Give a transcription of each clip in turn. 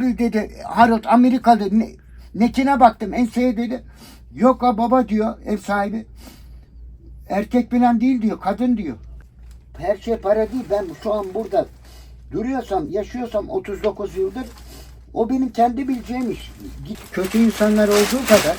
dedi Harold Amerikalı ne, netine baktım enseye dedi. Yok ha baba diyor ev sahibi. Erkek bilen değil diyor kadın diyor. Her şey para değil. Ben şu an burada duruyorsam, yaşıyorsam 39 yıldır o benim kendi bileceğim iş. Git kötü insanlar olduğu kadar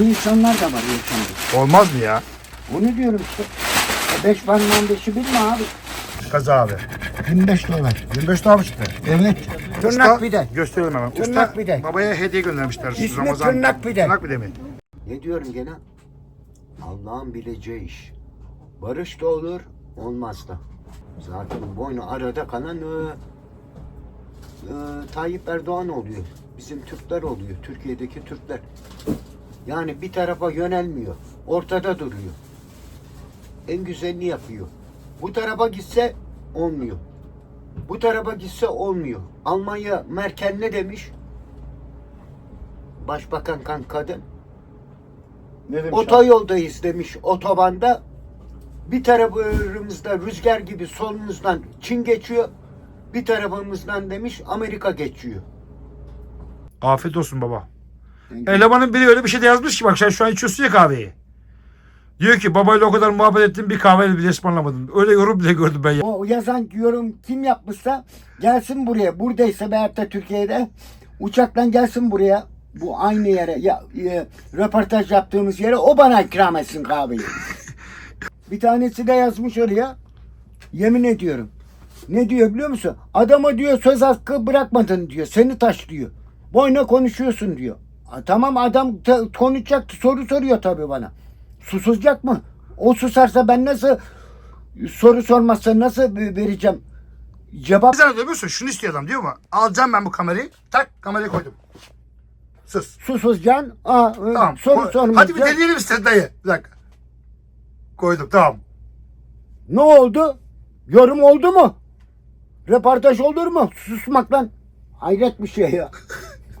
iyi insanlar da var yaşamda. Olmaz mı ya? Onu diyorum işte. E, Beş parmağın beşi bilme abi. Kaza abi. 25 dolar. 25 dolar mı çıktı? Evet. Usta, Tırnak pide. Gösterelim hemen. Tırnak Usta pide. babaya hediye göndermişler. İsmi Ramazan. tırnak pide. Tırnak pide mi? Ne diyorum gene? Allah'ın bileceği iş. Barış da olur, olmaz da. Zaten boynu arada kalan e, e, Tayyip Erdoğan oluyor. Bizim Türkler oluyor. Türkiye'deki Türkler. Yani bir tarafa yönelmiyor. Ortada duruyor. En güzelini yapıyor. Bu tarafa gitse olmuyor. Bu tarafa gitse olmuyor. Almanya Merkel ne demiş? Başbakan kan kadın. Ne demiş abi? Otoyoldayız demiş otobanda. Bir tarafımızda rüzgar gibi solumuzdan Çin geçiyor. Bir tarafımızdan demiş Amerika geçiyor. Afiyet olsun baba. Elemanın biri öyle bir şey de yazmış ki bak sen şu an içiyorsun ya kahveyi. Diyor ki babayla o kadar muhabbet ettim bir kahve bile ısmarlamadım. Öyle yorum bile gördüm ben ya. O yazan yorum kim yapmışsa gelsin buraya. Buradaysa veyahut da Türkiye'de uçaktan gelsin buraya. Bu aynı yere ya, e, röportaj yaptığımız yere o bana ikram etsin kahveyi. bir tanesi de yazmış oraya. Yemin ediyorum. Ne diyor biliyor musun? Adama diyor söz hakkı bırakmadın diyor. Seni taş diyor. Boyuna konuşuyorsun diyor. A, tamam adam ta- konuşacak soru soruyor tabii bana. Susacak mı? O susarsa ben nasıl soru sormazsa nasıl vereceğim cevap? Sen demiyorsun şunu istiyor adam diyor mu? Alacağım ben bu kamerayı. Tak kamerayı koydum. Sus. Susacaksın. Aa, Tamam. soru sormayacaksın. Hadi bir deneyelim istedim dayı. Bir dakika. Koydum tamam. Ne oldu? Yorum oldu mu? Röportaj olur mu? Susmaktan. Hayret bir şey ya.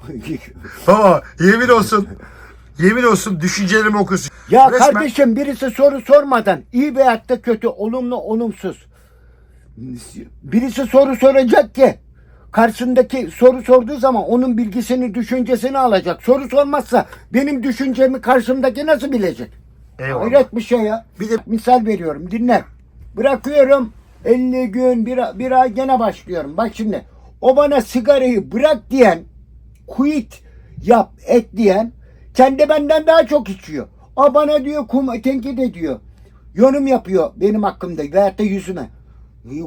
Baba yemin olsun. Yemin olsun düşüncelerimi okuyorsun. ya Resmen- kardeşim birisi soru sormadan iyi veyahut da kötü, olumlu, olumsuz. Birisi soru soracak ki karşısındaki soru sorduğu zaman onun bilgisini, düşüncesini alacak. Soru sormazsa benim düşüncemi karşımdaki nasıl bilecek? Eyvallah. Hayret bir şey ya. Bir de Misal veriyorum dinle. Bırakıyorum 50 gün bir, bir ay gene başlıyorum. Bak şimdi o bana sigarayı bırak diyen quit yap et diyen kendi benden daha çok içiyor. O bana diyor kum, tenkit ediyor. Yorum yapıyor benim hakkımda veyahut da yüzüme.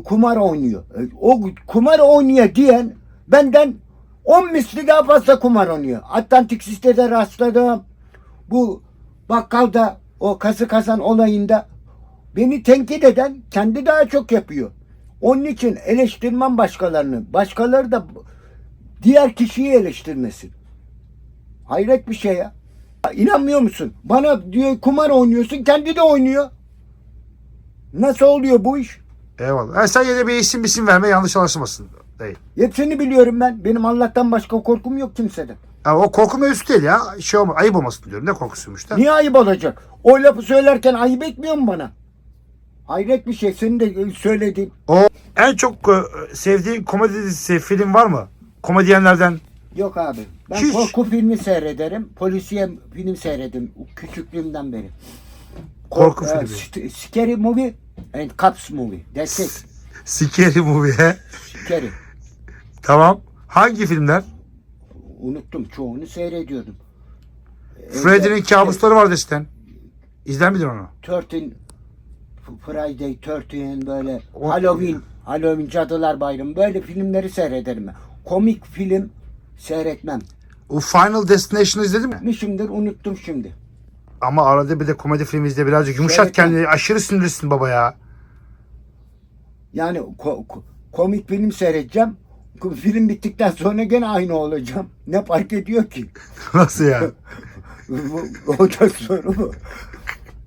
Kumar oynuyor. E, O kumar oynuyor diyen benden 10 misli daha fazla kumar oynuyor. Atlantik sitede rastladım. Bu bakkalda o kazı kazan olayında beni tenkit eden kendi daha çok yapıyor. Onun için eleştirmem başkalarını. Başkaları da diğer kişiyi eleştirmesin. Hayret bir şey ya. İnanmıyor musun? Bana diyor kumar oynuyorsun kendi de oynuyor. Nasıl oluyor bu iş? eyvallah. Ha, sen yine bir isim isim verme yanlış anlaşılmasın dayı. Hepsini biliyorum ben. Benim Allah'tan başka korkum yok kimseden. Ha, o korku mevzusu değil ya. Şey olma, ayıp olmasın diyorum. Ne korkusuymuş da. Niye ayıp olacak? O lafı söylerken ayıp etmiyor mu bana? Hayret bir şey. Senin de söylediğin. O en çok e, sevdiğin komedi dizisi, film var mı? Komedyenlerden. Yok abi. Ben Hiç. korku filmi seyrederim. Polisiye film seyredim küçüklüğümden beri. Korku Ko- filmi. e, scary movie and cops movie. That's it. Scary movie. Scary. tamam. Hangi filmler? Unuttum. Çoğunu seyrediyordum. Freddy'nin kabusları var desten. İzler miydin onu? 13 Friday 13 böyle O- Halloween Halloween Cadılar Bayramı böyle filmleri seyrederim. Komik film seyretmem. O Final Destination'ı izledin mi? Gitmişimdir unuttum şimdi. Ama arada bir de komedi filmi izle birazcık. Yumuşat Evet, kendini. Aşırı sinirlisin baba ya. Yani ko- ko- komik film seyredeceğim. Ko- Film bittikten sonra gene aynı olacağım. Ne fark ediyor ki? Nasıl ya? Bu- o da soru bu.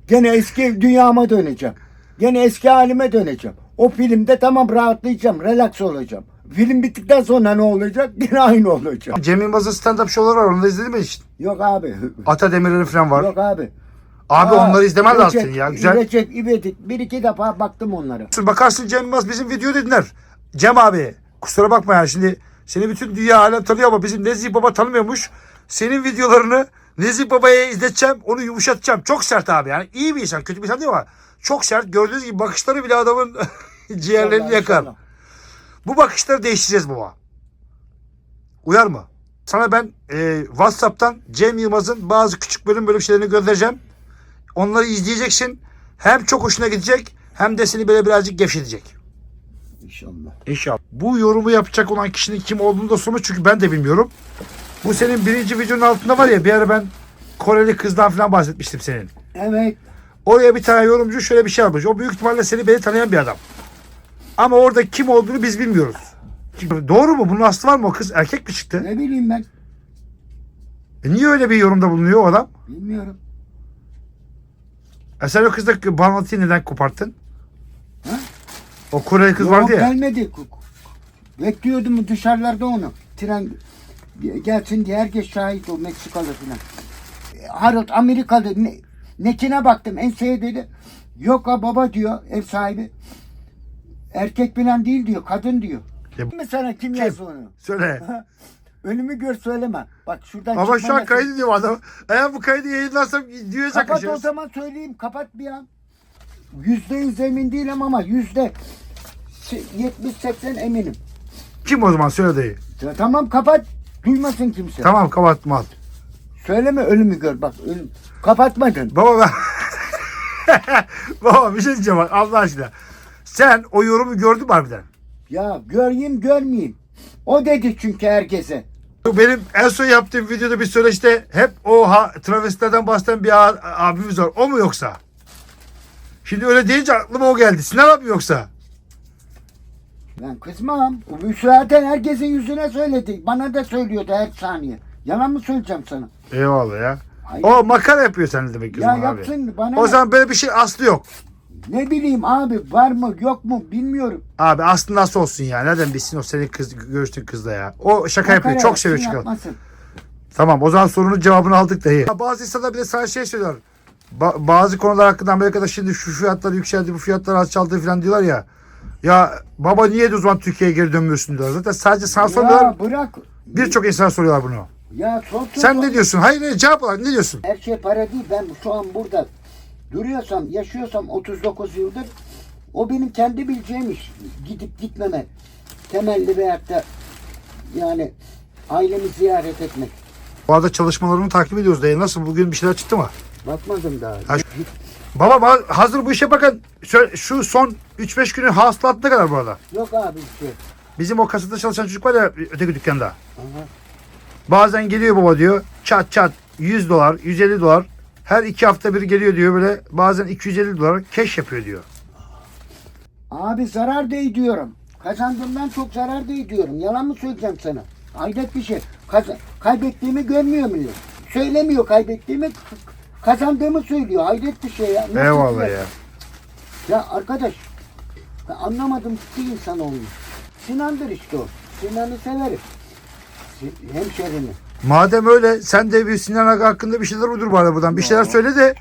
Gene eski dünyama döneceğim. Gene eski halime döneceğim. O filmde tamam rahatlayacağım, relax olacağım. Film bittikten sonra ne olacak? Gene aynı olacağım. Cem Yılmaz'ın stand-up şovları var. Onu da izledin mi hiç? Yok abi. Ata Demirer'in falan var. Yok abi. Abi Aa, onları izlemen lazım Recep- senin ya. Güzel. Recep İvedik. Bir iki defa baktım onlara. Bakarsın Cem Yılmaz bizim video dediler. Cem abi kusura bakma ya şimdi Seni bütün dünya alem tanıyor ama bizim Nezih Baba tanımıyormuş. Senin videolarını Nezih Baba'ya izleteceğim. Onu yumuşatacağım. Çok sert abi yani. iyi bir insan. Kötü bir insan değil ama çok sert. Gördüğünüz gibi bakışları bile adamın ciğerlerini yakar. inşallah. Bu bakışları değiştireceğiz baba. Uyar mı? Sana ben e, WhatsApp'tan Cem Yılmaz'ın bazı küçük bölüm bölüm şeylerini göndereceğim. Onları izleyeceksin. Hem çok hoşuna gidecek hem de seni böyle birazcık gevşetecek. İnşallah. İnşallah. Bu yorumu yapacak olan kişinin kim olduğunu da sorma çünkü ben de bilmiyorum. Bu senin birinci videonun altında var ya bir ara ben Koreli kızdan falan bahsetmiştim senin. Evet. Oraya bir tane yorumcu şöyle bir şey yapmış. O büyük ihtimalle seni beni tanıyan bir adam. Ama orada kim olduğunu biz bilmiyoruz. Doğru mu? Bunun aslı var mı? O kız erkek mi çıktı? Ne bileyim ben. E niye öyle bir yorumda bulunuyor o adam? Bilmiyorum. E sen o kızla bağlantıyı neden koparttın? Ha? O Koreli kız Yok, vardı ya. gelmedi. Bekliyordum dışarılarda onu. Tren gelsin diye herkes şahit o Meksikalı falan. E, Harold Amerikalı ne, nekine baktım enseye dedi. Yok ha baba diyor ev sahibi. Erkek falan değil diyor kadın diyor. Ya- mi sana kim yazdı onu? Söyle. Önümü gör söyleme. Bak şuradan Ama şu an çıkmana- kaydediyorum adam. Eğer bu kaydı yayınlarsam duyacak Kapat o kaçırırız. zaman söyleyeyim. Kapat bir an. Yüzde yüz emin değilim ama yüzde yetmiş seksen eminim. Kim o zaman söyle. Ya tamam kapat. Duymasın kimse. Tamam kapattım al. Söyleme ölümü gör bak. Ölüm. Kapatmadın. Baba ben... Baba bir şey diyeceğim bak Allah aşkına. Sen o yorumu gördün mü harbiden? Ya göreyim görmeyeyim. O dedi çünkü herkese. Benim en son yaptığım videoda bir söyleşte hep o ha, travestilerden bahseden bir abimiz var. O mu yoksa? Şimdi öyle deyince aklıma o geldi. Sinan abi yoksa? Ben kızmam. Bu zaten herkesin yüzüne söyledi. Bana da söylüyordu her saniye. Yalan mı söyleyeceğim sana? Eyvallah ya. Hayır. O makara yapıyor sen demek ki ya zaman abi. yapsın bana O zaman böyle bir şey aslı yok. Ne bileyim abi var mı yok mu bilmiyorum. Abi aslı nasıl olsun ya? Nereden bilsin o senin kız görüştüğün kızla ya? O şaka yapıyor. Makara Çok seviyor yapsın, şaka. yapmasın. Tamam o zaman sorunun cevabını aldık dayı. Bazı insanlar bir de sana şey söylüyor. Ba- bazı konular hakkında Amerika'da şimdi şu fiyatlar yükseldi bu fiyatlar alçaldı falan diyorlar ya. Ya baba niye de o zaman Türkiye'ye geri dönmüyorsun diyorlar. Zaten sadece sana sormuyorlar. Ya bırak. Birçok insana soruyorlar bunu. Ya sor, sor, Sen ne diyorsun? Hayır hayır cevap olarak ne diyorsun? Her şey para değil. Ben şu an burada duruyorsam, yaşıyorsam 39 yıldır o benim kendi bileceğim iş. Gidip gitmeme. Temelli veyahut da yani ailemi ziyaret etmek. Bu arada çalışmalarını takip ediyoruz dayı. Nasıl bugün bir şeyler çıktı mı? Bakmadım daha. Ha, Baba ba- hazır bu işe bakın. Şu son 3-5 günü hasılat ne kadar bu arada? Yok abi bir şey. Bizim o kasada çalışan çocuk var ya öteki dükkanda. Aha. Bazen geliyor baba diyor. Çat çat 100 dolar, 150 dolar. Her iki hafta bir geliyor diyor böyle. Bazen 250 dolar keş yapıyor diyor. Abi zarar değil diyorum. Kazandığımdan çok zarar değil diyorum. Yalan mı söyleyeceğim sana? Hayret bir şey. Kaz- kaybettiğimi görmüyor millet. Söylemiyor kaybettiğimi. Kazandığımı söylüyor. Hayret bir şey ya. Nasıl Eyvallah bir- ya. Ya arkadaş ben anlamadım ki insan olmuş. Sinan'dır işte o. Sinan'ı severim. Hemşerini. Madem öyle sen de bir Sinan Aga hakkında bir şeyler uydur bana buradan. Bir şeyler Yok. söyle de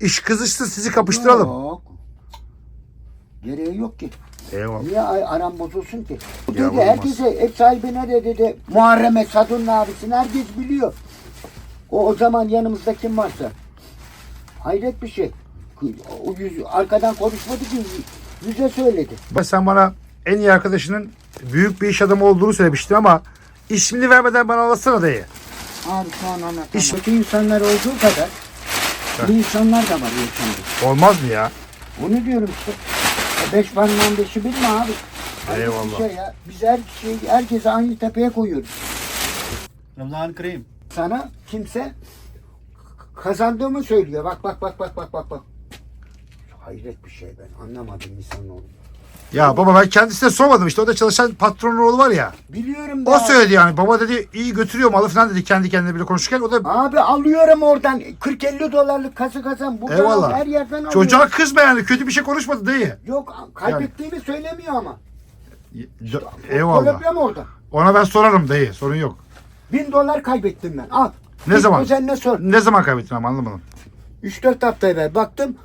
iş kızışsın sizi kapıştıralım. Yok. Gereği yok ki. Eyvallah. Niye ay- aram bozulsun ki? Dedi olmaz. herkese ev sahibine de dedi Muharrem'e Sadun'un abisini herkes biliyor. O, o zaman yanımızda kim varsa. Hayret bir şey. O yüz, arkadan konuşmadı ki yüze söyledi. Bak Sen bana en iyi arkadaşının büyük bir iş adamı olduğunu söylemiştin ama ismini vermeden bana anlatsana dayı. Arifan İş kötü insanlar olduğu kadar Heh. insanlar da var ülkemde. Olmaz mı ya? Onu diyorum e, Beş parmağın beşi bilme abi. Aynı Eyvallah. Şey ya. Biz her şeyi herkese aynı tepeye koyuyoruz. Ramazan Krim. Sana kimse kazandığımı söylüyor. Bak bak bak bak bak bak bak. Hayret bir şey ben anlamadım insan oldu. Ya baba ben kendisine sormadım işte. O da çalışan patronun oğlu var ya. Biliyorum da. O söyledi yani. Baba dedi iyi götürüyor malı falan dedi kendi kendine bile konuşurken. O da Abi alıyorum oradan 40-50 dolarlık kası kazan. Buradan Eyvallah. her yerden alıyorum. çocuğa kızma yani. Kötü bir şey konuşmadı dayı. Yok kaybettiğimi söylemiyor ama. Eyvallah. Problem orada. Ona ben sorarım dayı. Sorun yok. Bin dolar kaybettim ben. Al. Ne Git zaman? Kuzenine sor. Ne zaman kaybettin ama anlamadım. 3-4 hafta evvel baktım.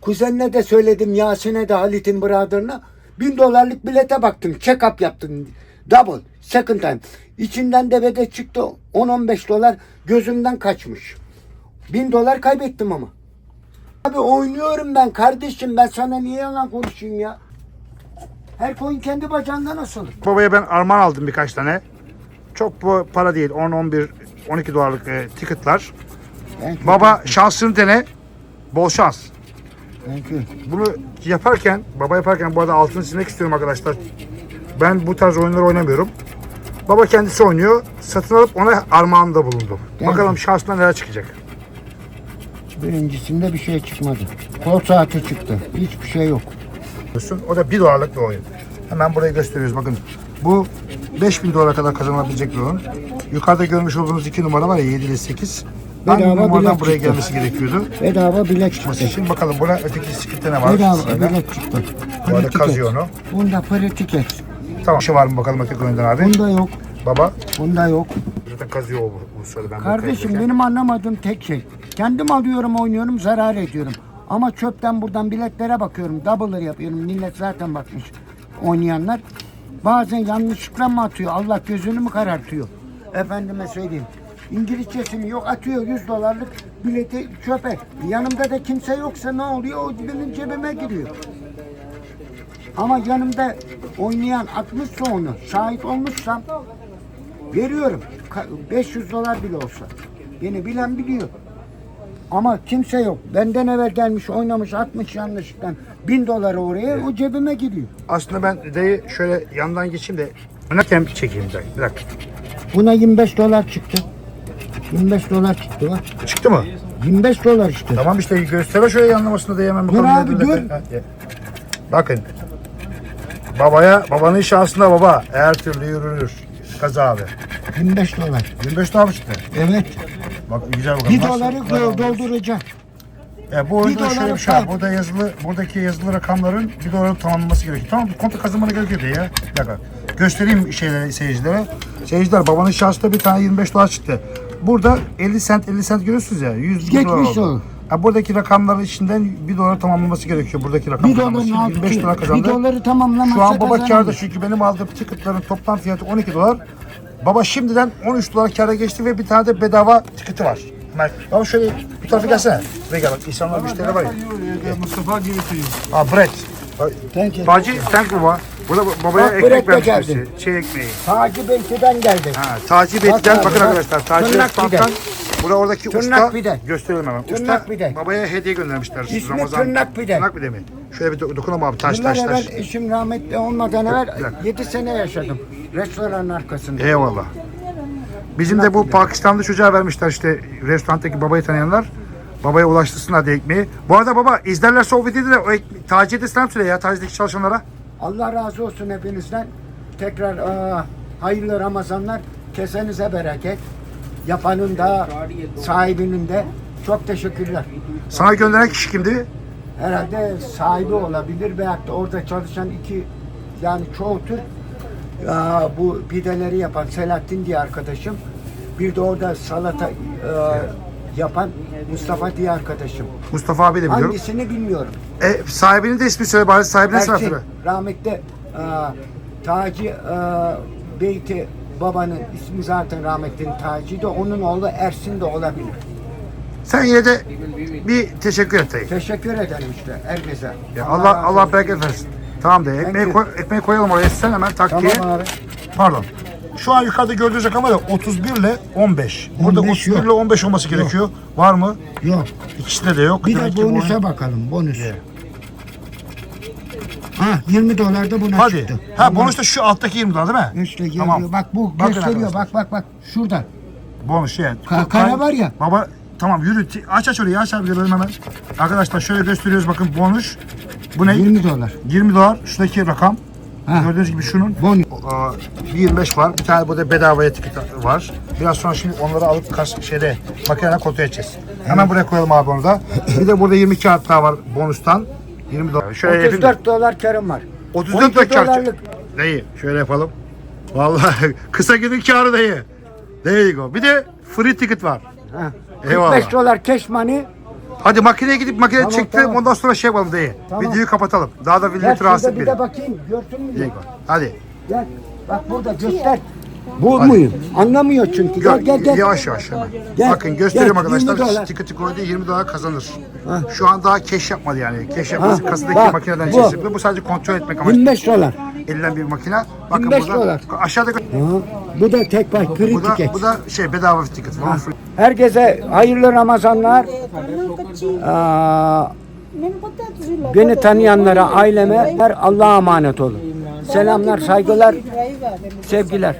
Kuzenine de söyledim Yasin'e de Halit'in brother'ına. Bin dolarlık bilete baktım. Check-up yaptım. Double. Second time. İçinden de ve de çıktı 10-15 dolar gözümden kaçmış. 1000 dolar kaybettim ama. Abi oynuyorum ben kardeşim ben sana niye yalan konuşayım ya? Her koyun kendi bacağından asılır. Babaya ben armağan aldım birkaç tane. Çok bu para değil. 10, 11, 12 dolarlık e, ticketlar. You. Baba şansını dene. Bol şans. Thank you. Bunu yaparken, baba yaparken bu arada altını çizmek istiyorum arkadaşlar. Ben bu tarz oyunları oynamıyorum. Baba kendisi oynuyor. Satın alıp ona armağanda bulundu. Yani. Bakalım şansına neler çıkacak. Birincisinde bir şey çıkmadı. Kol saati çıktı. Hiçbir şey yok. O da 1 dolarlık bir oyun. Hemen burayı gösteriyoruz bakın. Bu 5000 dolara kadar kazanabilecek bir oyun. Yukarıda görmüş olduğunuz iki numara var ya 7 ile 8. Bedava numaradan bilet buraya çıktı. gelmesi gerekiyordu? Bedava bilek çıktı. Şimdi bakalım buna öteki skripte ne var? Bedava Sırayla. bilek çıktı. Bu arada Free kazıyor onu. Bunda free ticket. Tamam. Şey var mı bakalım öteki oyundan abi? Bunda yok. Baba. Bunda yok. Zaten kazıyor o bu, bu sırada ben Kardeşim benim anlamadığım tek şey. Kendim alıyorum oynuyorum zarar ediyorum. Ama çöpten buradan biletlere bakıyorum. Double'ır yapıyorum. Millet zaten bakmış oynayanlar. Bazen yanlışlıkla mı atıyor? Allah gözünü mü karartıyor? Efendime söyleyeyim. İngilizcesini yok atıyor 100 dolarlık bileti çöpe. Yanımda da kimse yoksa ne oluyor? O benim cebime giriyor. Ama yanımda oynayan atmışsa onu, şahit olmuşsam veriyorum. Ka- 500 dolar bile olsa. Beni bilen biliyor. Ama kimse yok. Benden evvel gelmiş, oynamış, atmış yanlışlıkla. 1000 doları oraya, o cebime giriyor. Aslında ben dayı şöyle yandan geçeyim de oynarken çekeyim dayı. Bir dakika. Buna 25 dolar çıktı. 25 dolar çıktı bak. Çıktı mı? 25 dolar işte. Tamam işte göster şöyle yanlamasında diye hemen bakalım. abi, dur. Bakın. Babaya, babanın şansına baba. Her türlü yürünür. Kaza abi. 25 dolar. 25 dolar mı çıktı? Evet. Bak güzel bakalım. Bir Nasıl? doları do- dolduracak. Ya bu oyunda şöyle bir şey var. Burada yazılı, buradaki yazılı rakamların bir doların tamamlanması gerekiyor. Tamam komple kazanmana gerek yok ya. Bir dakika. Göstereyim şeyleri seyircilere. Seyirciler babanın şansında bir tane 25 dolar çıktı. Burada 50 sent 50 sent görüyorsunuz ya. 100 bir dolar Geçmiş oldu. o. Ha, buradaki rakamların içinden bir dolar tamamlaması gerekiyor. Buradaki rakam Bir tamamlaması doların için 25 dolar kazandı. doları tamamlamazsa Şu an baba kârda çünkü benim aldığım ticketların toplam fiyatı 12 dolar. Baba şimdiden 13 dolar kâra geçti ve bir tane de bedava tiketi var. Hemen- Baba şöyle bu tarafa gelsene. Buraya gel bak insanlar müşteri var ya. Mustafa you. Ha bread. Thank you. Bacı thank you baba. Burada babaya Bak, ekmek de vermiş geldi. birisi. Şey ekmeği. Taci Beyti'den geldi. Ha, Taci abi, bakın bak. arkadaşlar. Taci Tırnak pide. burada oradaki Tırnak usta pide. gösterelim hemen. Tırnak usta pide. babaya hediye göndermişler. İsmi tırnak pide. Tırnak pide mi? Şöyle bir do- dokunalım abi taş Yıllar taş taş. evvel eşim rahmetli olmadan Bir evvel dakika. 7 sene yaşadım. Restoranın arkasında. Eyvallah. Bizim de bu Pakistanlı çocuğa vermişler işte restorandaki babayı tanıyanlar. Babaya ulaştırsınlar diye ekmeği. Bu arada baba izlerlerse o videoda da o ekme- Taci'ye de selam söyle ya Taci'deki çalışanlara. Allah razı olsun hepinizden. Tekrar aa, hayırlı Ramazanlar. Kesenize bereket. Yapanın da sahibinin de çok teşekkürler. Sana gönderen kişi kimdi? Herhalde sahibi olabilir veyahut da orada çalışan iki yani çoğu Türk Aa, bu pideleri yapan Selahattin diye arkadaşım. Bir de orada salata e, yapan Mustafa diye arkadaşım. Mustafa abi de biliyorum. Hangisini bilmiyorum. E, sahibinin de ismi söyle bari sahibine Ersin, söyle. rahmetli e, Taci e, Beyti babanın ismi zaten rahmetli Taci de onun oğlu Ersin de olabilir. Sen yine de bir teşekkür et dayı. Teşekkür ederim işte herkese. Ya Allah razı Allah olsun. bereket versin. Tamam de ekmeği, koy, ekmeği koyalım oraya sen hemen tak diye. Tamam abi. Pardon. Şu an yukarıda gördüğünüz rakam var ya 31 ile 15. Burada 15 31 yok. ile 15 olması gerekiyor. Var mı? Yok. İkisinde de yok. Bir Demek de ki bonusa oyun- bakalım. Bonus. Ha 20 dolar da buna Hadi. çıktı. Ha bonus da şu alttaki 20 dolar değil mi? İşte geliyor. Tamam. Bak bu Bakın gösteriyor. arkadaşlar. Bak bak bak. Şurada. Bonus şey. Ka- kara var ya. Baba tamam yürü. Ti- Aç aç orayı aç abi hemen. Arkadaşlar şöyle gösteriyoruz bakın bonus. Bu ne? 20 dolar. 20 dolar. Şuradaki rakam. Ha. Gördüğünüz gibi şunun. Bonus. Aa, bir 25 var. Bir tane burada bedavaya tiket var. Biraz sonra şimdi onları alıp kas şeyde makinede kontrol edeceğiz. Hemen buraya koyalım abi onu da. Bir de burada 20 kağıt daha var bonustan. 20 dolar. Şöyle yapayım da. 34 dolar karım var. 34 12 dolar kar. dolarlık. Dayı şöyle yapalım. Vallahi kısa günün karı dayı. There you go. Bir de free ticket var. Ha. Eyvallah. 45 dolar cash money. Hadi makineye gidip makine Tamam, çektirelim tamam. ondan sonra şey yapalım dayı. Tamam. Videoyu kapatalım. Daha da Gel milleti rahatsız şurada bir etmeyelim. de bakayım. Görsün mü? Go. Hadi. Gel. Bak burada göster. Bu muyum? Anlamıyor çünkü. Gel Gel, gel gel. Yavaş yavaş hemen. Gel, Bakın gösteriyorum gel, 20 arkadaşlar. dolar. Ticket'ı koydu 20 dolar kazanır. Ha. Şu an daha keş yapmadı yani. Keş yapması Ha, kasadaki bak, makineden bu. Bu sadece kontrol etmek amaçlı. 25 dolar. Elinden bir makine. Bakın 25 burada. dolar. Aşağıda Ha, bu da tek baş kri bu da, tiket. bu da şey bedava bir ticket. Free. Herkese hayırlı Ramazanlar. Aa, beni tanıyanlara, aileme her Allah'a emanet olun. Selamlar, saygılar, sevgiler.